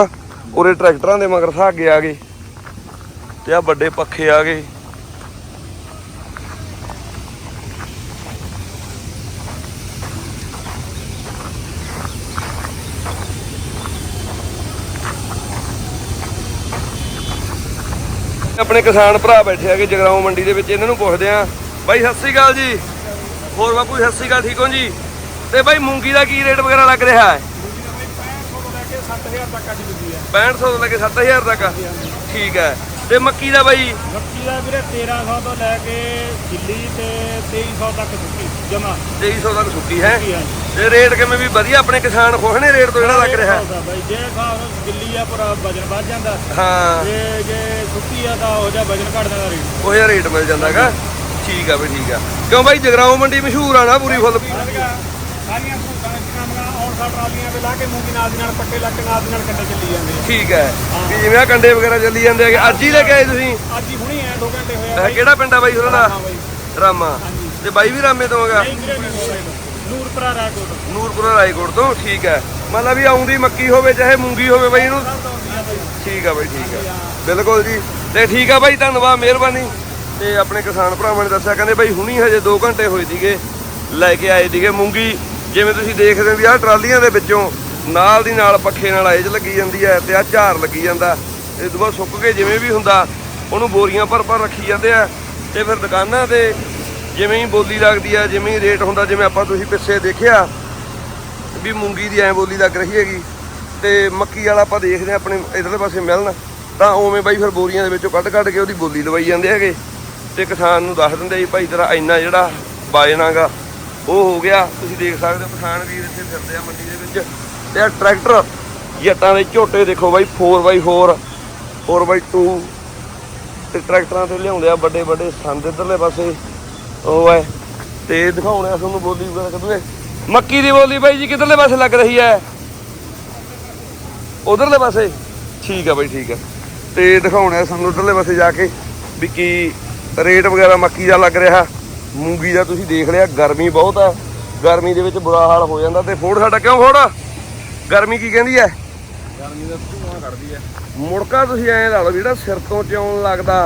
Speaker 3: ਉਰੇ ਟਰੈਕਟਰਾਂ ਦੇ ਮਗਰ ਸਾਗੇ ਆ ਗਏ। ਤੇ ਆ ਵੱਡੇ ਪੱਖੇ ਆ ਗਏ। ਆਪਣੇ ਕਿਸਾਨ ਭਰਾ ਬੈਠੇ ਆਗੇ ਜਗਰਾਉਂ ਮੰਡੀ ਦੇ ਵਿੱਚ ਇਹਨਾਂ ਨੂੰ ਪੁੱਛਦੇ ਆ ਬਾਈ ਸਤਿ ਸ੍ਰੀ ਅਕਾਲ ਜੀ। ਹੋਰ ਬਾਪੂ ਸਤਿ ਸ੍ਰੀ ਅਕਾਲ ਠੀਕ ਹੋ ਜੀ? ਤੇ ਬਾਈ ਮੂੰਗੀ ਦਾ ਕੀ ਰੇਟ ਵਗੈਰਾ ਲੱਗ ਰਿਹਾ ਹੈ? 6500 ਤੋਂ ਲੈ ਕੇ 7000 ਤੱਕ ਠੀਕ ਹੈ। ਤੇ ਮੱਕੀ ਦਾ ਬਾਈ?
Speaker 1: ਮੱਕੀ ਦਾ ਵੀਰੇ 1300 ਤੋਂ ਲੈ ਕੇ ਦਿੱਲੀ ਤੇ 2300 ਤੱਕ ਸੁੱਕੀ ਜਮਾ।
Speaker 3: 2300 ਤੱਕ ਸੁੱਕੀ ਹੈ। ਤੇ ਰੇਟ ਕਿਵੇਂ ਵੀ ਵਧੀਆ ਆਪਣੇ ਕਿਸਾਨ ਖੁਸ਼ ਨੇ ਰੇਟ ਤੋਂ ਜਿਹੜਾ ਲੱਗ ਰਿਹਾ
Speaker 1: ਬਾਈ ਜੇ ਹਿਸਾਬ ਨਾਲ ਦਿੱਲੀ ਆ ਪੂਰਾ ਵਜਨ ਵੱਧ ਜਾਂਦਾ।
Speaker 3: ਹਾਂ।
Speaker 1: ਤੇ ਜੇ ਸੁੱਕੀ ਆ ਤਾਂ ਉਹ ਜਿਹਾ ਵਜਨ ਘਟ ਜਾਂਦਾ ਰੇਟ।
Speaker 3: ਉਹ ਜਿਹਾ ਰੇਟ ਮਿਲ ਜਾਂਦਾਗਾ ਠੀਕ ਆ ਬਈ ਠੀਕ ਆ। ਕਿਉਂ ਬਾਈ ਜਗਰਾਉਂ ਮੰਡੀ ਮਸ਼ਹੂਰ ਆ ਨਾ ਪੂਰੀ ਫੁੱਲ
Speaker 1: ਸਾਰੀਆਂ ਭੂਤਾਂ ਕਿਸਾਨਾਂ ਆਉਣ ਸਾਰ ਟਰਾਲੀਆਂ ਤੇ ਲਾ ਕੇ ਮੂੰਗੀ ਨਾਲ ਦੀ ਨਾਲ ਪੱਕੇ ਲੱਗ ਕੇ ਨਾਲ ਦੀ ਨਾਲ ਕੰਡੇ ਚੱਲੀ ਜਾਂਦੇ ਆ।
Speaker 3: ਠੀਕ ਹੈ। ਵੀ ਜਿਵੇਂ ਆ ਕੰਡੇ ਵਗੈਰਾ ਚੱਲੀ ਜਾਂਦੇ ਹੈਗੇ। ਅੱਜ ਹੀ ਲੈ ਕੇ ਆਏ ਤੁਸੀਂ?
Speaker 1: ਅੱਜ ਹੀ ਹੁਣੀ ਐ 2 ਘੰਟੇ ਹੋਏ ਆ
Speaker 3: ਇਹ
Speaker 1: ਬਾਈ।
Speaker 3: ਕਿਹੜਾ ਪਿੰਡ ਆ ਬਾਈ ਉਹਨਾਂ ਦਾ? ਰਾਮਾ ਤੇ ਬਾਈ ਵੀ ਰਾਮੇ ਤੋਂ ਹੈਗਾ?
Speaker 1: ਨੂਰਪੁਰਾ
Speaker 3: ਰਾਏਕੋਟ। ਤੋਂ ਠੀਕ ਹੈ ਮਤਲਬ ਵੀ ਆਉਂਦੀ ਮੱਕੀ ਹੋਵੇ, ਚਾਹੇ ਮੂੰਗੀ ਹੋਵੇ ਬਾਈ ਇਹਨੂੰ। ਠੀਕ ਆ ਬਾਈ, ਠੀਕ ਆ। ਬਿਲਕੁਲ ਜੀ। ਤੇ ਠੀਕ ਆ ਬਾਈ, ਧੰਨਵਾਦ, ਮਿਹਰਬਾਨੀ। ਤੇ ਆਪਣੇ ਕਿਸਾਨ ਭਰਾਵਾਂ ਨੇ ਦੱਸਿਆ, ਕਹਿੰਦੇ ਬਾਈ ਹੁਣੀ ਹਜੇ 2 ਘੰਟੇ ਹੋਏ ਸੀਗੇ, ਲੈ ਕੇ ਆਏ ਸੀਗੇ ਮੂੰਗੀ। ਜਿਵੇਂ ਤੁਸੀਂ ਦੇਖਦੇ ਹੋ ਵੀ ਆਹ ਟਰਾਲੀਆਂ ਦੇ ਵਿੱਚੋਂ ਨਾਲ ਦੀ ਨਾਲ ਪੱਖੇ ਨਾਲ ਆਏਜ ਲੱਗੀ ਜਾਂਦੀ ਹੈ ਤੇ ਆ ਝਾਰ ਲੱਗੀ ਜਾਂਦਾ। ਇਸ ਤੋਂ ਬਾਅਦ ਸੁੱਕ ਕੇ ਜਿਵੇਂ ਵੀ ਹੁੰਦਾ, ਉਹਨੂੰ ਬੋਰੀਆਂ ਭਰ ਭਰ ਰੱਖੀ ਜਾਂਦੇ ਆ। ਤੇ ਫਿਰ ਦੁਕਾਨਾਂ ਤੇ ਜਿਵੇਂ ਹੀ ਬੋਲੀ ਲੱਗਦੀ ਆ, ਜਿਵੇਂ ਹੀ ਰੇਟ ਹੁੰਦਾ, ਜਿਵੇਂ ਆਪਾਂ ਤੁਸੀਂ ਪਿੱਛੇ ਦੇਖਿਆ ਵੀ ਮੂੰਗੀ ਦੀ ਐ ਬੋਲੀ ਲੱਗ ਰਹੀ ਹੈਗੀ ਤੇ ਮੱਕੀ ਵਾਲਾ ਆਪਾਂ ਦੇਖਦੇ ਹਾਂ ਆਪਣੇ ਇਧਰਲੇ ਪਾਸੇ ਮਿਲਣ, ਤਾਂ ਉਵੇਂ ਬਾਈ ਫਿਰ ਬੋਰੀਆਂ ਦੇ ਵਿੱਚੋਂ ਕੱਢ ਕੱਢ ਕੇ ਉਹਦੀ ਬੋਲੀ ਲਵਾਈ ਜਾਂਦੇ ਹੈਗੇ ਤੇ ਕਿਸਾਨ ਨੂੰ ਦੱਸ ਦਿੰਦੇ ਜੀ ਭਾਈ ਤੇਰਾ ਇੰਨਾ ਜਿਹੜਾ ਬਾਜਣਾਗਾ, ਉਹ ਹੋ ਗਿਆ। ਤੁਸੀਂ ਦੇਖ ਸਕਦੇ ਹੋ ਕਿਸਾਨ ਵੀਰ ਇੱਥੇ ਫਿਰਦੇ ਆ ਮੰਡੀ ਦੇ ਵਿੱਚ ਤੇ ਆ ਟਰੈਕਟਰ ਜੱਟਾਂ ਦੇ ਝੋਟੇ ਦੇਖੋ ਬਾਈ 4x4 4x2 ਤੇ ਟਰੈਕਟਰਾਂ ਤੇ ਲਿਆਉਂਦੇ ਆ ਵੱਡੇ ਵੱਡੇ ਸੰਦ ਇਧਰਲੇ ਪਾਸੇ। ਉਹ ਹੈ, ਤੇ ਦਿਖਾਉਣੇ ਆ ਤੁਹਾਨੂੰ ਬੋਲੀ ਵਗੈਰਾ ਕਦੋਂ ਮੱਕੀ ਦੀ ਬੋਲੀ ਬਾਈ ਜੀ ਕਿੱਧਰਲੇ ਪਾਸੇ ਲੱਗ ਰਹੀ ਹੈ? ਉਧਰਲੇ ਪਾਸੇ? ਠੀਕ ਆ ਬਾਈ ਠੀਕ ਆ। ਤੇ ਦਿਖਾਉਣੇ ਸਾਨੂੰ ਉਧਰਲੇ ਪਾਸੇ ਜਾ ਕੇ ਵੀ ਕੀ ਰੇਟ ਵਗੈਰਾ ਮੱਕੀ ਦਾ ਲੱਗ ਰਿਹਾ। ਮੂੰਗੀ ਦਾ ਤੁਸੀਂ ਦੇਖ ਲਿਆ ਗਰਮੀ ਬਹੁਤ ਆ। ਗਰਮੀ ਦੇ ਵਿੱਚ ਬੁਰਾ ਹਾਲ ਹੋ ਜਾਂਦਾ। ਤੇ ਫੋੜ ਸਾਡਾ ਕਿਉਂ ਫੋੜ? ਗਰਮੀ ਕੀ ਕਹਿੰਦੀ ਹੈ?
Speaker 5: ਗਰਮੀ ਦਾ ਧੂਆਂ ਕੱਢਦੀ ਹੈ।
Speaker 3: ਮੁੜਕਾ ਤੁਸੀਂ ਐਂ ਲਾ ਲਓ ਜਿਹੜਾ ਸਿਰ ਤੋਂ ਚੌਣ ਲੱਗਦਾ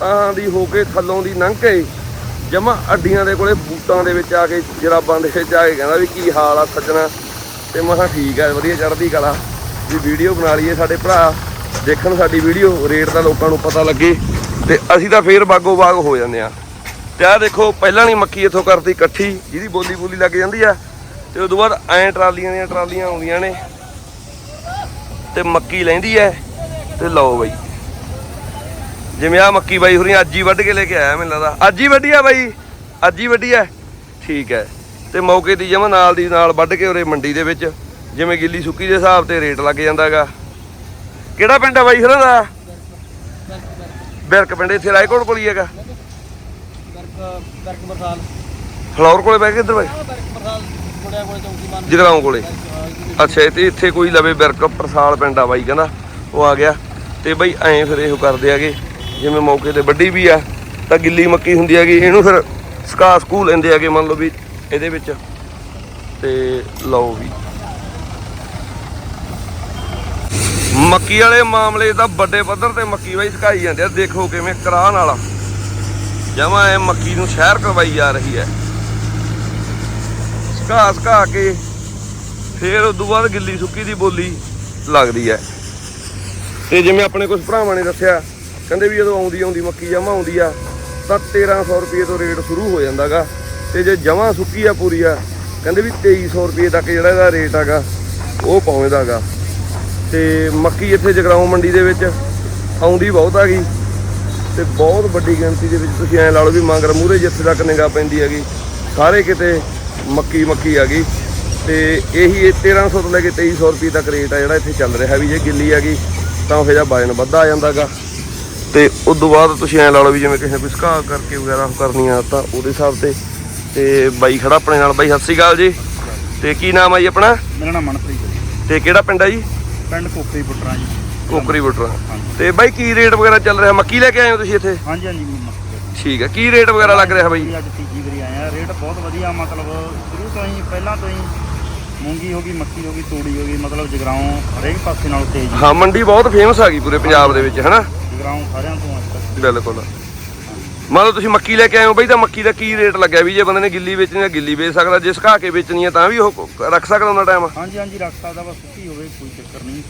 Speaker 3: ਤਾਂ ਦੀ ਹੋ ਕੇ ਥੱਲੋਂ ਦੀ ਲੰਘ ਕੇ ਜਮਾ ਅੱਡੀਆਂ ਦੇ ਕੋਲੇ ਬੂਟਾਂ ਦੇ ਵਿੱਚ ਆ ਕੇ ਜਰਾਬਾਂ ਦੇ ਵਿੱਚ ਆ ਕੇ ਕਹਿੰਦਾ ਵੀ ਕੀ ਹਾਲ ਆ ਸੱਜਣਾ। ਤੇ ਮੈਂ ਕਿਹਾ ਠੀਕ ਆ, ਵਧੀਆ ਚੜ੍ਹਦੀ ਕਲਾ। ਵੀ ਵੀਡੀਓ ਬਣਾ ਲਈਏ ਸਾਡੇ ਭਰਾ। ਦੇਖਣ ਸਾਡੀ ਵੀਡੀਓ, ਰੇਟ ਦਾ ਲੋਕਾਂ ਨੂੰ ਪਤਾ ਲੱਗੇ। ਤੇ ਅਸੀਂ ਤਾਂ ਫੇਰ ਬਾਗੋ ਬਾਗ ਹੋ ਜਾਂਦੇ ਆ। ਤੇ ਆਹ ਦੇਖੋ, ਪਹਿਲਾਂ ਨਹੀਂ ਮੱਕੀ ਇੱਥੋਂ ਕਰਤੀ ਇਕੱਠੀ, ਜਿਹਦੀ ਬੋਲੀ ਬੋਲੀ ਲੱਗ ਜਾਂਦੀ ਆ। ਤੇ ਉਦੋਂ ਬਾਅਦ ਐਂ ਟਰਾਲੀਆਂ ਦੀਆਂ ਟਰਾਲੀਆਂ ਆਉਂਦੀਆਂ ਨੇ। ਤੇ ਮੱਕੀ ਲੈਂਦੀ ਐ। ਤੇ ਲਓ ਬਈ। ਜਿਵੇਂ ਆ ਮੱਕੀ ਬਾਈ ਹੁਰੀ ਅੱਜ ਹੀ ਵੱਢ ਕੇ ਲੈ ਕੇ ਆਇਆ ਮੈਨੂੰ ਲੱਗਦਾ। ਅੱਜ ਹੀ ਵੱਢੀ ਆ ਬਾਈ। ਅੱਜ ਹੀ ਵੱਢੀ ਐ ਠੀਕ ਹੈ। ਤੇ ਮੌਕੇ ਦੀ ਜਮਾ ਨਾਲ ਦੀ ਨਾਲ ਵੱਢ ਕੇ ਉਰੇ ਮੰਡੀ ਦੇ ਵਿੱਚ, ਜਿਵੇਂ ਗਿੱਲੀ ਸੁੱਕੀ ਦੇ ਹਿਸਾਬ ਤੇ ਰੇਟ ਲੱਗ ਜਾਂਦਾਗਾ। ਕਿਹੜਾ ਪਿੰਡ ਆ ਬਾਈ ਹੁਰਾਂ ਦਾ? ਬਿਰਕ ਪਿੰਡ, ਇੱਥੇ ਰਾਏਕੋਟ ਕੋਲ ਹੀ ਹੈਗਾ।
Speaker 1: ਬਰਕ ਬਰਸਾਲ
Speaker 3: ਫਲੌਰ ਕੋਲੇ ਬਹਿ ਕੇ ਇੱਧਰ ਬਾਈ।
Speaker 1: ਬਰਕ ਬਰਸਾਲ ਮੁੰਡਿਆਂ ਕੋਲੇ ਚੌਂਕੀ
Speaker 3: ਜਗਰਾਉਂ ਕੋਲੇ। ਅੱਛਾ ਤੇ ਇੱਥੇ ਕੋਈ ਲਵੇ ਬਿਰਕ ਪ੍ਰਸਾਲ ਪਿੰਡ ਆ ਬਾਈ, ਕਹਿੰਦਾ। ਉਹ ਆ ਗਿਆ। ਤੇ ਬਾਈ, ਐਂ ਫਿਰ ਇਹੋ ਕਰਦੇ ਆਗੇ। ਜਿਵੇਂ ਮੌਕੇ ਤੇ ਵੱਡੀ ਵੀ ਆ, ਤਾਂ ਗਿੱਲੀ ਮੱਕੀ ਹੁੰਦੀ ਹੈਗੀ, ਇਹਨੂੰ ਫਿਰ ਸਕਾ ਸਕੂ ਲੈਂਦੇ ਹੈਗੇ ਮੰਨ ਲਓ ਵੀ ਇਹਦੇ ਵਿੱਚ। ਤੇ ਲਓ ਵੀ। ਮੱਕੀ ਵਾਲੇ ਮਾਮਲੇ ਤਾਂ ਵੱਡੇ ਪੱਧਰ ਤੇ ਮੱਕੀ ਬਾਈ ਸਕਾਈ ਜਾਂਦੇ ਆ, ਦੇਖੋ ਕਿਵੇਂ ਕਰਾਹ ਨਾਲ ਜਮਾ ਇਹ ਮੱਕੀ ਨੂੰ ਸ਼ਹਿਰ ਕਰਵਾਈ ਜਾ ਰਹੀ ਹੈ। ਸਕਾ ਸੁਕਾ ਕੇ ਫੇਰ ਤੋਂ ਬਾਅਦ ਗਿੱਲੀ ਸੁੱਕੀ ਦੀ ਬੋਲੀ ਲੱਗਦੀ ਹੈ। ਤੇ ਜਿਵੇਂ ਆਪਣੇ ਕੁਝ ਭਰਾਵਾਂ ਨੇ ਦੱਸਿਆ ਕਹਿੰਦੇ ਵੀ ਜਦੋਂ ਆਉਂਦੀ ਆਉਂਦੀ ਮੱਕੀ ਜਮਾ ਆਉਂਦੀ ਆ, ਤਾਂ 1300 ਰੁਪਏ ਤੋਂ ਰੇਟ ਸ਼ੁਰੂ ਹੋ ਜਾਂਦਾਗਾ। ਤੇ ਜੇ ਜਮਾ ਸੁੱਕੀ ਆ ਪੂਰੀ ਆ, ਕਹਿੰਦੇ ਵੀ 2300 ਰੁਪਏ ਤੱਕ ਜਿਹੜਾ ਇਹਦਾ ਰੇਟ ਹੈਗਾ ਉਹ ਪਹੁੰਚਦਾਗਾ। ਤੇ ਮੱਕੀ ਇੱਥੇ ਜਗਰਾਉਂ ਮੰਡੀ ਦੇ ਵਿੱਚ ਆਉਂਦੀ ਬਹੁਤ ਹੈਗੀ ਤੇ ਬਹੁਤ ਵੱਡੀ ਗਿਣਤੀ ਦੇ ਵਿੱਚ ਤੁਸੀਂ ਐਂ ਲਾ ਲਓ ਵੀ ਮੰਗਰ ਮੂਰੇ ਜਿੱਥੇ ਤੱਕ ਨਿਗਾਹ ਪੈਂਦੀ ਹੈਗੀ, ਸਾਰੇ ਕਿਤੇ ਮੱਕੀ ਮੱਕੀ ਆ ਗਈ ਤੇ ਇਹੀ ਇਹ 1300 ਤੋਂ ਲੈ ਕੇ 2300 ਰੁਪਏ ਤੱਕ ਰੇਟ ਆ ਜਿਹੜਾ ਇੱਥੇ ਚੱਲ ਰਿਹਾ ਵੀ ਜੇ ਗਿੱਲੀ ਆ ਗਈ ਤਾਂ ਉਹ ਜਿਹਾ ਵਜਨ ਵੱਧਾ ਆ ਜਾਂਦਾਗਾ। ਤੇ ਉਸ ਤੋਂ ਬਾਅਦ ਤੁਸੀਂ ਐਂ ਲਾ ਲਓ ਵੀ ਜਿਵੇਂ ਕਿਸੇ ਕੋਈ ਸੁਕਾ ਕਰਕੇ ਵਗੈਰਾ ਉਹ ਕਰਨੀ ਆ ਤਾਂ ਉਹਦੇ ਹਿਸਾਬ ਤੇ ਤੇ ਬਾਈ ਖੜਾ ਆਪਣੇ ਨਾਲ। ਬਾਈ ਸਤਿ ਸ੍ਰੀ ਅਕਾਲ ਜੀ। ਤੇ ਕੀ ਨਾਮ ਆ ਜੀ ਆਪਣਾ?
Speaker 2: ਮੇਰਾ ਨਾਮ ਮਨਪ੍ਰੀਤ ਹੈ ਜੀ।
Speaker 3: ਤੇ ਕਿਹੜਾ ਪਿੰਡ ਆ ਜੀ?
Speaker 2: ਪਿੰਡ ਕੋਕਰੀ ਪੁੱਟਰਾਂ ਜੀ।
Speaker 3: ਕੋਕਰੀ ਬੁੱਟਰਾ। ਤੇ ਬਾਈ ਕੀ ਰੇਟ ਵਗੈਰਾ ਚੱਲ ਰਿਹਾ? ਮੱਕੀ ਲੈ ਕੇ ਆਏ ਹੋ ਤੁਸੀਂ ਇੱਥੇ?
Speaker 2: ਹਾਂਜੀ ਹਾਂਜੀ ਮਨਪ੍ਰੀਤ
Speaker 3: ਠੀਕ ਹੈ ਕੀ ਰੇਟ ਵਗੈਰਾ ਲੱਗ ਰਿਹਾ ਬਾਈ?
Speaker 2: ਅੱਜ ਤੀਜੀ ਵਾਰੀ ਆਏ ਆ। ਰੇਟ ਬਹੁਤ ਵਧੀਆ ਮਤਲਬ ਸ਼ੁਰੂ ਤੋਂ ਹੀ ਪਹਿਲਾਂ ਤੋਂ ਹੀ ਮੂੰਗੀ ਹੋ ਗਈ ਮੱਕੀ ਹੋ ਗਈ ਤੂੜੀ ਹੋ ਗਈ ਮਤਲਬ ਜਗਰਾਉਂ ਹਰੇਕ ਪਾਸੇ ਨਾਲ ਤੇਜ਼
Speaker 3: ਹਾਂ। ਮੰਡੀ ਬਹੁਤ ਫੇਮਸ ਆ ਗਈ ਪੂਰੇ ਪੰਜਾਬ ਦੇ ਵਿੱਚ ਹਨਾ?
Speaker 2: ਜਗਰਾਉਂ ਸਾਰਿਆਂ ਤੋਂ ਅੱਜ ਤੱਕ।
Speaker 3: ਬਿਲਕੁਲ। ਮੰਨ ਲਓ ਤੁਸੀਂ ਮੱਕੀ ਲੈ ਕੇ ਆਏ ਹੋ ਬਈ ਤਾਂ ਮੱਕੀ ਦਾ ਕੀ ਰੇਟ ਲੱਗਿਆ ਵੀ ਜੇ ਬੰਦੇ ਨੇ ਗਿੱਲੀ ਵੇਚਣੀ ਹੈ ਗਿੱਲੀ ਵੇਚ ਸਕਦਾ ਜੇ ਸੁਕਾ ਕੇ ਵੇਚਣੀ ਹੈ ਤਾਂ ਵੀ ਉਹ ਰੱਖ ਸਕਦਾ ਉਹਨਾਂ ਟਾਈਮ
Speaker 2: ਹਾਂਜੀ ਹਾਂਜੀ ਰੱਖ ਸਕਦਾ ਬਸ ਸੁੱਕੀ ਹੋਵੇ ਕੋਈ ਚੱਕਰ ਨਹੀਂ।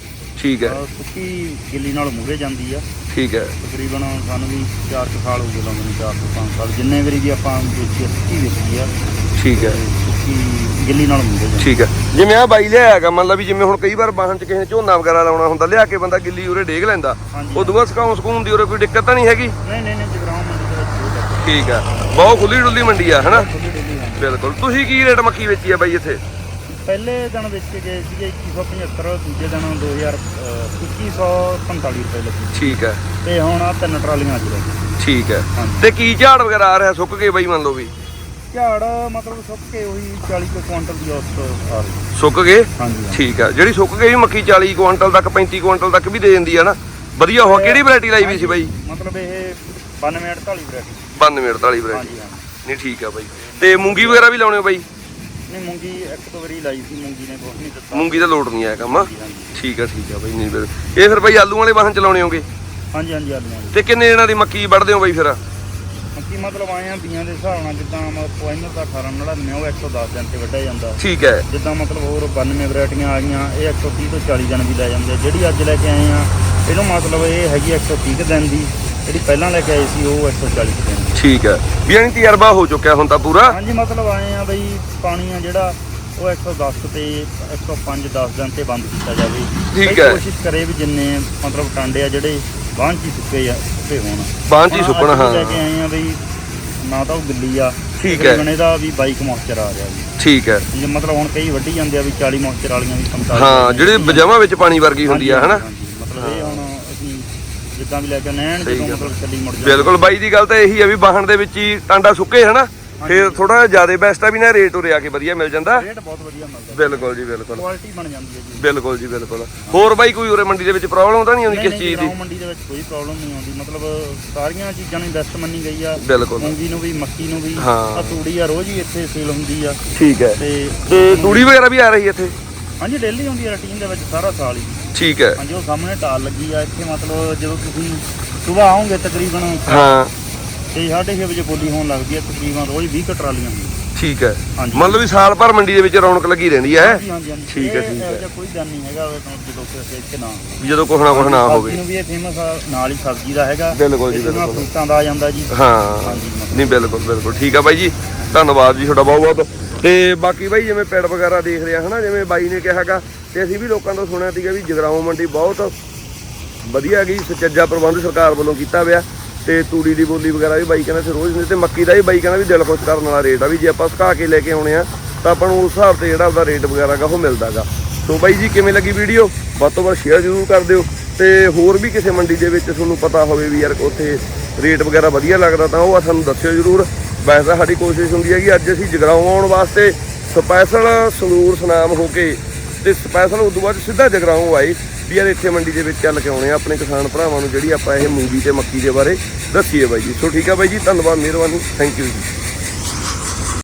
Speaker 3: ਠੀਕ ਹੈ।
Speaker 2: ਅਹ ਸੁੱਕੀ ਗਿੱਲੀ ਨਾਲ ਮੂਹਰੇ ਜਾਂਦੀ ਆ।
Speaker 3: ਠੀਕ ਹੈ।
Speaker 2: ਤਕਰੀਬਨ ਸਾਨੂੰ ਵੀ 4 ਸਾਲ ਹੋ ਗਏ ਲਾਉਂਦੇ ਨੂੰ 4 ਤੋਂ 5 ਸਾਲ। ਜਿੰਨੇ ਵਾਰੀ ਵੀ ਆਪਾਂ ਵੇਚੀ ਆ, ਸੁੱਕੀ ਵੇਚੀ ਆ।
Speaker 3: ਠੀਕ ਹੈ।
Speaker 2: ਤੇ ਸੁੱਕੀ ਗਿੱਲੀ ਨਾਲ ਮੁੰਗੇ ਜਾਂਦੀ
Speaker 3: ਠੀਕ ਹੈ ਜਿਵੇਂ ਆ ਬਾਈ ਲਿਆਇਆ ਹੈਗਾ ਮੰਨ ਲਾ ਵੀ ਜਿਵੇਂ ਹੁਣ ਕਈ ਵਾਰ ਵਾਹਨ ਚ ਕਿਸੇ ਨੇ ਝੋਨਾ ਵਗੈਰਾ ਲਾਉਣਾ ਹੁੰਦਾ ਲਿਆ ਕੇ ਬੰਦਾ ਗਿੱਲੀ ਉਰੇ ਡੇਗ ਲੈਂਦਾ।
Speaker 2: ਹਾਂਜੀ।
Speaker 3: ਉਦੋਂ ਬਾਅਦ ਸੁਕਾਉਣ ਸਕੂਨ ਦੀ ਉਰੇ ਕੋਈ ਦਿੱਕਤ ਤਾਂ ਨਹੀਂ ਹੈਗੀ?
Speaker 2: ਨਹੀਂ ਨਹੀਂ ਨਹੀਂ ਜਗਰਾਉਂ ਮੰਡੀ ਦੇ ਵਿੱਚ ਹੈ।
Speaker 3: ਠੀਕ ਹੈ ਬਹੁਤ ਖੁੱਲੀ ਡੁੱਲੀ ਮੰਡੀ ਆ ਹਨਾ?
Speaker 2: ਖੁੱਲੀ ਡੁੱਲੀ ਹੈ
Speaker 3: ਬਿਲਕੁਲ। ਤੁਸੀਂ ਕੀ ਰੇਟ ਮੱਕੀ ਵੇਚੀ ਆ ਬਾਈ ਇੱਥੇ?
Speaker 2: ਪਹਿਲੇ ਦਿਨ ਵੇਚ ਕੇ ਗਏ ਸੀਗੇ 2175 ਦੂਜੇ ਦਿਨ 2000 ਅਹ, 2145 ਰੁਪਏ ਲੱਗੀ।
Speaker 3: ਠੀਕ ਹੈ
Speaker 2: ਤੇ ਹੁਣ ਆ ਤਿੰਨ ਟਰਾਲੀਆਂ ਅੱਜ ਲੱਗੀ
Speaker 3: ਠੀਕ ਹੈ
Speaker 2: ਹਾਂਜੀ।
Speaker 3: ਤੇ ਕੀ ਝਾੜ ਵਗੈਰਾ ਆ ਰਿਹਾ ਸੁੱਕ ਕੇ ਬਾਈ ਮੰਨ ਲਓ ਵੀ?
Speaker 2: ਝਾੜ ਮਤਲਬ ਸੁੱਕ ਕੇ ਉਹੀ 40 ਕੁ ਕੁਆਂਟਲ ਦੀ ਔਸਤ ਆ ਰਹੀ
Speaker 3: ਸੁੱਕ ਗਏ?
Speaker 2: ਹਾਂਜੀ।
Speaker 3: ਠੀਕ ਹੈ ਜਿਹੜੀ ਸੁੱਕ ਗਈ ਮੱਕੀ 40 ਕੁਇੰਟਲ ਤੱਕ 35 ਕੁਇੰਟਲ ਤੱਕ ਵੀ ਦੇ ਦਿੰਦੀ ਆ ਨਾ। ਵਧੀਆ ਹੋ ਕਿਹੜੀ ਵੈਰਾਈਟੀ ਲਾਈ ਵੀ ਸੀ ਬਾਈ?
Speaker 2: ਮਤਲਬ ਇਹ 92 48 ਵੈਰਾਈਟੀ
Speaker 3: 92 48 ਵੈਰਾਈਟੀ
Speaker 2: ਹਾਂਜੀ
Speaker 3: ਨਹੀਂ ਠੀਕ ਆ ਬਾਈ। ਤੇ ਮੂੰਗੀ ਵਗੈਰਾ ਵੀ ਲਾਉਣੇ ਹੋ ਬਾਈ?
Speaker 2: ਨਹੀਂ ਮੂੰਗੀ ਇੱਕ ਦੋ ਵਾਰੀ ਲਾਈ ਸੀ। ਮੂੰਗੀ ਨੇ ਕੁਛ ਨਹੀਂ ਦਿੱਤਾ।
Speaker 3: ਮੂੰਗੀ ਦਾ ਲੋਡ ਨਹੀਂ ਆਇਆ ਕੰਮ। ਠੀਕ ਆ ਠੀਕ ਆ ਬਾਈ। ਨਹੀਂ ਫਿਰ। ਇਹ ਫਿਰ ਬਾਈ ਆਲੂ ਵਾਲੇ ਵਾਹਨ ਚਲਾਉਣੇ ਹੋਗੇ?
Speaker 2: ਹਾਂਜੀ ਹਾਂਜੀ ਆਲੂਆਂ ਦੀ
Speaker 3: ਤੇ ਕਿੰਨੇ ਦਿਨਾਂ ਦੀ ਮੱਕੀ ਵੱਢਦੇ ਹੋ ਬਾਈ ਫਿਰ?
Speaker 2: ਮੱਕੀ ਮਤਲਬ ਆਏ ਆ ਬੀਆਂ ਦੇ ਹਿਸਾਬ ਨਾਲ ਜਿੱਦਾਂ ਪੁਆਇੰਟ ਦਾ 18 99 ਉਹ 110 ਦਿਨ ਤੇ ਵੱਢਿਆ ਜਾਂਦਾ।
Speaker 3: ਠੀਕ ਹੈ।
Speaker 2: ਜਿੱਦਾਂ ਮਤਲਬ ਹੋਰ 92 ਵੈਰਾਈਟੀਆਂ ਆ ਗਈਆਂ ਇਹ 130 ਤੋਂ 40 ਦਿਨ ਵੀ ਲੈ ਜਾਂਦੇ। ਜਿਹੜੀ ਅੱਜ ਲੈ ਕੇ ਆਏ ਆ ਇਹਨੂੰ ਮਤਲਬ ਇਹ ਹੈਗੀ 130 ਕੁ ਦਿਨ ਦੀ। ਜਿਹੜੀ ਪਹਿਲਾਂ ਲੈ ਕੇ ਆਏ ਸੀ ਉਹ 140 ਕੁ ਦਿਨ ਦੀ।
Speaker 3: ਠੀਕ ਹੈ। ਵੀ ਯਾਨੀ ਤਜਰਬਾ ਹੋ ਚੁੱਕਿਆ ਹੁਣ ਤਾਂ ਪੂਰਾ?
Speaker 2: ਹਾਂਜੀ ਮਤਲਬ ਆਏ ਆ ਬਈ ਪਾਣੀ ਆ ਜਿਹੜਾ ਉਹ 110 ਤੇ 105 10 ਦਿਨ ਤੇ ਬੰਦ ਕੀਤਾ ਜਾਵੇ।
Speaker 3: ਠੀਕ ਹੈ।
Speaker 2: ਕੋਸ਼ਿਸ਼ ਕਰੇ ਵੀ ਜਿੰਨੇ ਮਤਲਬ ਟਾਂਡੇ ਆ ਜਿਹੜੇ ਬਾਂਝ ਹੀ ਸੁੱਕੇ ਆ ਸੁੱਕੇ ਹੋਣ।
Speaker 3: ਬਾਂਝ ਹੀ ਸੁੱਕਣ, ਹਾਂ।
Speaker 2: ਲੈ ਕੇ ਆਏ ਆ ਬਈ ਨਾ ਤਾਂ ਉਹ ਗਿੱਲੀ ਆ।
Speaker 3: ਠੀਕ ਹੈ।
Speaker 2: ਤਕਰੀਬਨ ਇਹਦਾ ਵੀ 22 ਮੋਇਸਚਰ ਆ ਰਿਹਾ ਜੀ।
Speaker 3: ਠੀਕ ਹੈ।
Speaker 2: ਜੇ ਮਤਲਬ ਹੁਣ ਕਈ ਵੱਢੀ ਜਾਂਦੇ ਆ ਵੀ 40 ਮੋਇਸਚਰ ਵਾਲੀਆਂ ਵੀ 45
Speaker 3: ਹਾਂ ਜਿਹੜੇ ਬਜਾਵਾਂ ਵਿੱਚ ਪਾਣੀ ਵਰਗੀ ਹੁੰਦੀ ਆ ਹਨਾ?
Speaker 2: ਮਤਲਬ ਇਹ ਹੁਣ ਅਸੀਂ ਜਿੱਦਾਂ ਵੀ ਲੈ ਕੇ ਨੈਣ ਜਦੋਂ। ਮਤਲਬ ਚੱਲੀ ਮੁੜ ਜਾਂਦੀ
Speaker 3: ਬਿਲਕੁਲ ਬਾਈ ਦੀ ਗੱਲ ਤਾਂ ਇਹੀ ਆ ਵੀ ਵਾਹਣ ਦੇ ਵਿੱਚ ਹੀ ਟਾਂਡਾ ਸੁੱਕੇ ਹਨਾ? ਫਿਰ ਥੋੜਾ ਜ਼ਿਆਦਾ ਬੈਸਟ ਆ ਵੀ ਨਾ ਰੇਟ ਉਰੇ ਆ ਕੇ ਵਧੀਆ ਮਿਲ ਜਾਂਦਾ।
Speaker 2: ਰੇਟ ਬਹੁਤ ਵਧੀਆ ਮਿਲਦਾ।
Speaker 3: ਬਿਲਕੁਲ ਜੀ ਬਿਲਕੁਲ।
Speaker 2: ਕੁਆਲਿਟੀ ਬਣ ਜਾਂਦੀ ਹੈ ਜੀ।
Speaker 3: ਬਿਲਕੁਲ ਜੀ ਬਿਲਕੁਲ। ਹੋਰ ਬਾਈ ਕੋਈ ਉਰੇ ਮੰਡੀ ਦੇ ਵਿੱਚ ਪ੍ਰੋਬਲਮ ਤਾਂ ਨਹੀਂ ਆਉਂਦੀ ਕਿਸ ਚੀਜ਼ ਦੀ?
Speaker 2: ਮੰਡੀ ਦੇ ਵਿੱਚ ਕੋਈ ਪ੍ਰੋਬਲਮ ਨਹੀਂ ਆਉਂਦੀ। ਮਤਲਬ ਸਾਰੀਆਂ ਚੀਜ਼ਾਂ ਨੂੰ ਬੈਸਟ ਮੰਨੀ ਗਈ ਆ।
Speaker 3: ਬਿਲਕੁਲ।
Speaker 2: ਮੂੰਗੀ ਨੂੰ ਵੀ ਮੱਕੀ ਨੂੰ ਵੀ।
Speaker 3: ਹਾਂ।
Speaker 2: ਆ ਤੂੜੀ ਆ ਰੋਜ਼ ਹੀ ਇੱਥੇ ਸੇਲ ਹੁੰਦੀ ਆ।
Speaker 3: ਠੀਕ ਹੈ।
Speaker 2: ਤੇ
Speaker 3: ਤੂੜੀ ਵਗੈਰਾ ਵੀ ਆ ਰਹੀ ਇੱਥੇ?
Speaker 2: ਹਾਂਜੀ ਡੇਲੀ ਹੁੰਦੀ ਆ ਰੁਟੀਨ ਦੇ ਵਿੱਚ ਸਾਰਾ ਸਾਲ ਹੀ।
Speaker 3: ਠੀਕ ਹੈ।
Speaker 2: ਹਾਂਜੀ ਉਹ ਸਾਹਮਣੇ ਟਾਲ ਲੱਗੀ ਆ। ਇੱਥੇ ਮਤਲਬ ਜਦੋਂ ਤੁਸੀਂ ਸਵੇਰ ਆਓਗੇ ਤਕਰੀਬਨ
Speaker 3: ਹਾਂ।
Speaker 2: ਤੇ 6:30 ਵਜੇ ਬੋਲੀ ਹੋਣ ਲੱਗਦੀ ਆ ਤਕਰੀਬਨ ਰੋਜ਼ 20 ਕੁ ਟਰਾਲੀਆਂ ਹੁੰਦੀਆਂ।
Speaker 3: ਠੀਕ ਹੈ।
Speaker 2: ਹਾਂਜੀ।
Speaker 3: ਮਤਲਬ ਵੀ ਸਾਲ ਭਰ ਮੰਡੀ ਦੇ ਵਿੱਚ ਰੌਣਕ ਲੱਗੀ ਰਹਿੰਦੀ ਹੈ।
Speaker 2: ਹਾਂਜੀ ਹਾਂਜੀ ਹਾਂਜੀ।
Speaker 3: ਠੀਕ ਹੈ,
Speaker 2: ਇਹ
Speaker 3: ਠੀਕ ਹੈ।
Speaker 2: ਜਿਹਾ ਕੋਈ ਦਿਨ ਨਹੀਂ ਹੈਗਾ ਉਹ ਤਾਂ ਜਦੋਂ ਕਿ ਇੱਥੇ ਨਾ
Speaker 3: ਵੀ ਜਦੋਂ ਕੁਛ ਨਾ ਕੁਛ ਨਾ
Speaker 2: ਸਬਜ਼ੀ
Speaker 3: ਹੋਵੇ
Speaker 2: ਨੂੰ ਵੀ ਇਹ ਫੇਮਸ ਨਾਲ ਹੀ ਸਬਜ਼ੀ ਦਾ ਹੈਗਾ।
Speaker 3: ਬਿਲਕੁਲ ਜੀ,
Speaker 2: ਇਸ ਨਾਲ
Speaker 3: ਬਿਲਕੁਲ।
Speaker 2: ਫਰੂਟਾਂ ਦਾ ਆ ਜਾਂਦਾ ਜੀ।
Speaker 3: ਹਾਂ।
Speaker 2: ਹਾਂਜੀ ਮਤਲਬ।
Speaker 3: ਨਹੀਂ ਬਿਲਕੁਲ ਬਿਲਕੁਲ। ਠੀਕ ਆ ਬਾਈ ਜੀ। ਧੰਨਵਾਦ ਜੀ ਤੁਹਾਡਾ ਬਹੁਤ ਬਹੁਤ। ਤੇ ਬਾਕੀ ਬਾਈ ਜਿਵੇਂ ਪੈੜ ਵਗੈਰਾ ਦੇਖ ਰਿਹਾ ਹਨਾ ਜਿਵੇਂ ਬਾਈ ਨੇ ਕਿਹਾਗਾ ਤੇ ਅਸੀਂ ਵੀ ਲੋਕਾਂ ਤੋਂ ਸੁਣਿਆ ਸੀਗਾ ਵੀ ਜਗਰਾਉਂ ਮੰਡੀ ਬਹੁਤ ਵਧੀਆ ਹੈਗੀ ਸੁਚੱਜਾ ਪ੍ਰਬੰਧ ਸਰਕਾਰ ਵੱਲੋਂ ਕੀਤਾ ਹੋਇਆ। ਤੇ ਤੂੜੀ ਦੀ ਬੋਲੀ ਵਗੈਰਾ ਵੀ ਬਾਈ ਕਹਿੰਦਾ ਸੀ ਰੋਜ਼ ਦਿੰਦੇ ਤੇ ਮੱਕੀ ਦਾ ਵੀ ਬਾਈ ਕਹਿੰਦਾ ਵੀ ਦਿਲ ਖੁਸ਼ ਕਰਨ ਵਾਲਾ ਰੇਟ ਆ ਵੀ ਜੇ ਆਪਾਂ ਸੁਕਾ ਕੇ ਲੈ ਕੇ ਆਉਣੇ ਆ, ਤਾਂ ਆਪਾਂ ਨੂੰ ਉਸ ਹਿਸਾਬ ਤੇ ਜਿਹੜਾ ਉਹਦਾ ਰੇਟ ਵਗੈਰਾ ਗਾ ਉਹ ਮਿਲਦਾਗਾ ਸੋ ਬਾਈ ਜੀ, ਕਿਵੇਂ ਲੱਗੀ ਵੀਡੀਓ ਵੱਧ ਤੋਂ ਵੱਧ ਸ਼ੇਅਰ ਜ਼ਰੂਰ ਕਰ ਦਿਓ। ਤੇ ਹੋਰ ਵੀ ਕਿਸੇ ਮੰਡੀ ਦੇ ਵਿੱਚ ਤੁਹਾਨੂੰ ਪਤਾ ਹੋਵੇ ਵੀ ਯਾਰ ਉੱਥੇ ਰੇਟ ਵਗੈਰਾ ਵਧੀਆ ਲੱਗਦਾ ਤਾਂ ਉਹ ਸਾਨੂੰ ਦੱਸਿਓ ਜ਼ਰੂਰ। ਵੈਸੇ ਤਾਂ ਸਾਡੀ ਕੋਸ਼ਿਸ਼ ਹੁੰਦੀ ਹੈ ਕਿ ਅੱਜ ਅਸੀਂ ਜਗਰਾਉਂ ਆਉਣ ਵਾਸਤੇ ਸਪੈਸ਼ਲ ਸੰਗਰੂਰ ਸੁਨਾਮ ਹੋ ਕੇ ਤੇ ਸਪੈਸ਼ਲ ਉਦੋਂ ਬਾਅਦ ਸਿੱਧਾ ਜਗਰਾਉਂ ਆਏ। ਵੀ ਯਾਰ ਇੱਥੇ ਮੰਡੀ ਦੇ ਵਿੱਚ ਚੱਲ ਕੇ ਆਉਣੇ ਆ, ਆਪਣੇ ਕਿਸਾਨ ਭਰਾਵਾਂ ਨੂੰ ਜਿਹੜੀ ਆਪਾਂ ਇਹ ਮੂੰਗੀ ਤੇ ਮੱਕੀ ਦੇ ਬਾਰੇ ਦੱਸੀਏ ਬਾਈ ਜੀ। ਸੋ ਠੀਕ ਆ ਬਾਈ ਜੀ, ਧੰਨਵਾਦ, ਮਿਹਰਬਾਨੀ ਥੈਂਕ ਯੂ ਜੀ।